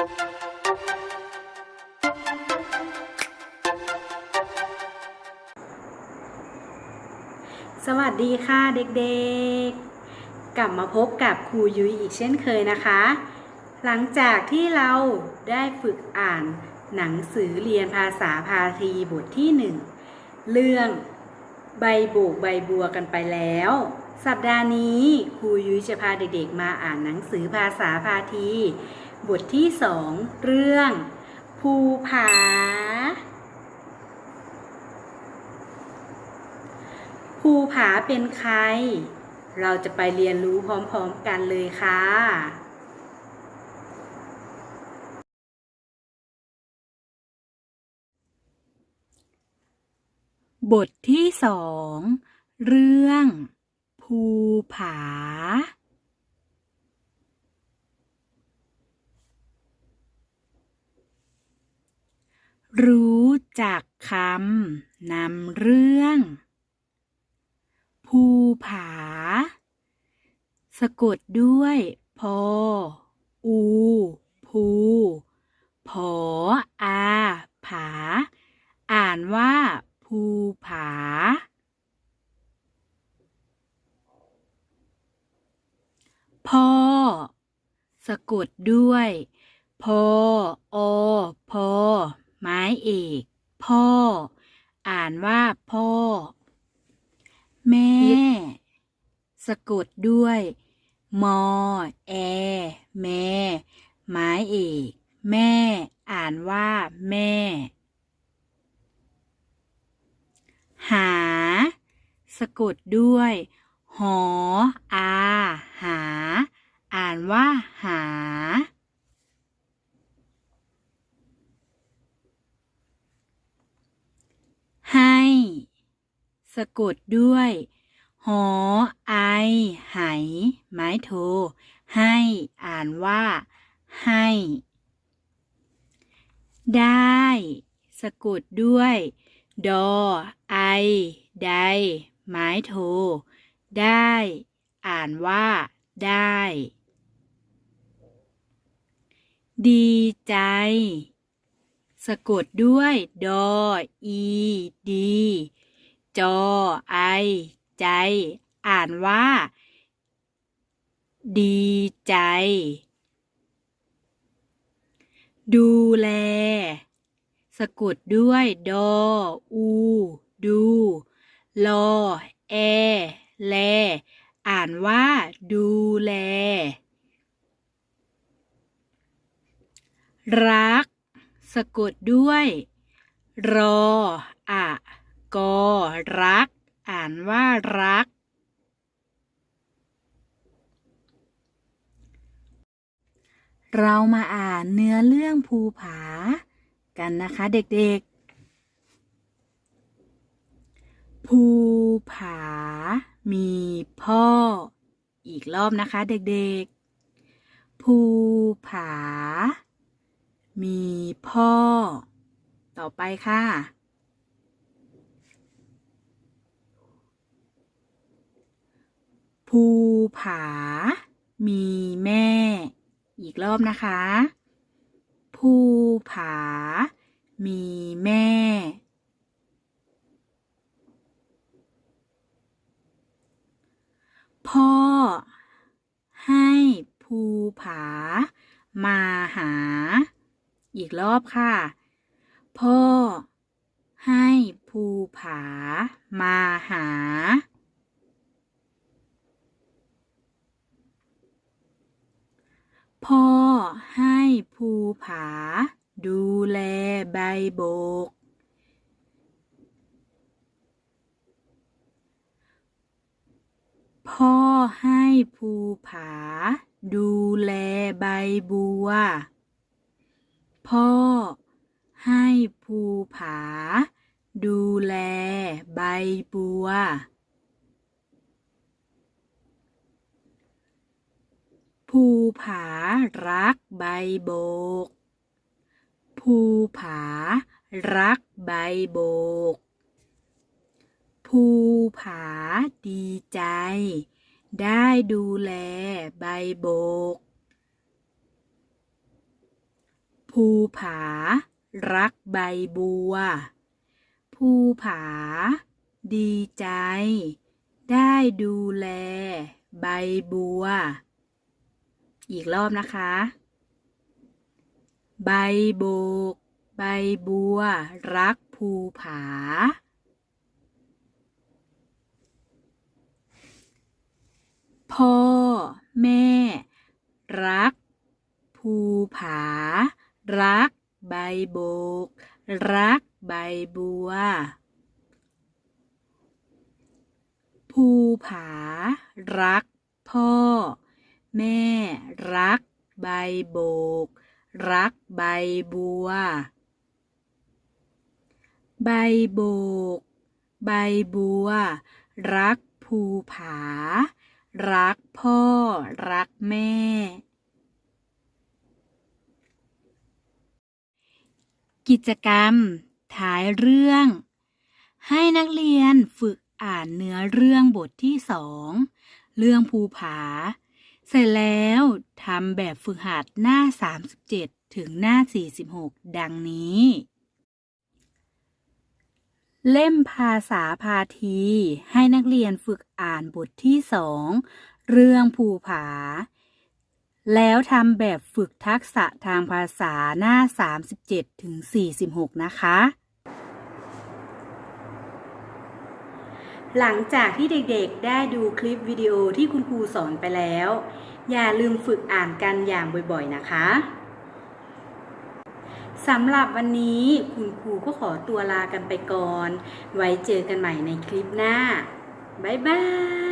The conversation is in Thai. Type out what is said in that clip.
สวัสดีค่ะเด็กๆ กลับมาพบกับครูยุ้ยอีกเช่นเคยนะคะ หลังจากที่เราได้ฝึกอ่านหนังสือเรียนภาษาพาทีบทที่หนึ่งเรื่องใบโบกใบบัวกันไปแล้ว สัปดาห์นี้ครูยุ้ยจะพาเด็กๆมาอ่านหนังสือภาษาพาที บทที่สองเรื่อง ภูผา ภูผาเป็นใคร เราจะไปเรียนรู้พร้อมๆกันเลยค่ะบทที่สอง เรื่อง ภูผา รู้จักคำนำเรื่อง ภูผา สะกดด้วยพอ อู ภูผออา ผา อ่านว่าภูผา พ่อ สะกดด้วย พออ เอก พ่อ อ่านว่าพ่อ แม่ สะกดด้วย มอ แอ แม่ ไม้เอก แม่ อ่านว่าแม่ หา สะกดด้วย หอ อา หา อ่านว่าหา ให้ สะกดด้วย หอ ไอ ไหไม้โท ให้อ่านว่า ให้ ได้ สะกดด้วย ดอ ไอ ได ไม้โท ได้ อ่านว่า ได้ ดีใจสะกดด้วย ดอ อี ดี จอ ไอ ใจ อ่านว่า ดีใจ ดูแล สะกดด้วย ดอ อู ดู ลอ แอ แล อ่านว่า ดูแล รัก สะกดด้วย รอ อะ กอรัก อ่านว่ารัก เรามาอ่านเนื้อเรื่องภูผา กันนะคะเด็กๆ ภูผา มีพ่อ อีกรอบนะคะเด็กๆ ภูผา มีพ่อ ต่อไปค่ะ ภูผา มีแม่ อีกรอบนะคะ ภูผา มีแม่ พ่อ ให้ภูผา มาหา อีกรอบค่ะ พ่อ ให้ภูผา มาหา พ่อให้ภูผา ดูแลใบโบก พ่อให้ภูผา ดูแลใบบัว พ่อให้ภูผา ดูแลใบบัว ภูผารักใบโบก ภูผารักใบโบก ภูผาดีใจ ได้ดูแลใบโบก ภูผารักใบบัว ภูผาดีใจ ได้ดูแลใบบัว อีกรอบนะคะ ใบโบก ใบบัว รักภูผา พ่อ แม่ รัก ภูผา รัก ใบโบก รักใบบัว ภูผา รัก พ่อ แม่รัก ใบโบก รักใบบัว ใบโบก ใบบัว รักภูผา รักพ่อ รักแม่ กิจกรรมท้ายเรื่อง ให้นักเรียนฝึกอ่านเนื้อเรื่องบทที่สอง เรื่องภูผา เสร็จแล้วทำแบบฝึกหัดหน้า 37 ถึงหน้า 46 ดังนี้ เล่มภาษาพาทีให้นักเรียนฝึกอ่านบทที่สองเรื่องภูผา แล้วทำแบบฝึกทักษะทางภาษาหน้า 37 ถึง 46 นะคะ หลังจากที่เด็กๆ ได้ดูคลิปวิดีโอที่คุณครูสอนไปแล้ว อย่าลืมฝึกอ่านกันอย่างบ่อยๆนะคะสำหรับวันนี้คุณครูก็ขอตัวลากันไปก่อน ไว้เจอกันใหม่ในคลิปหน้า บ๊ายบาย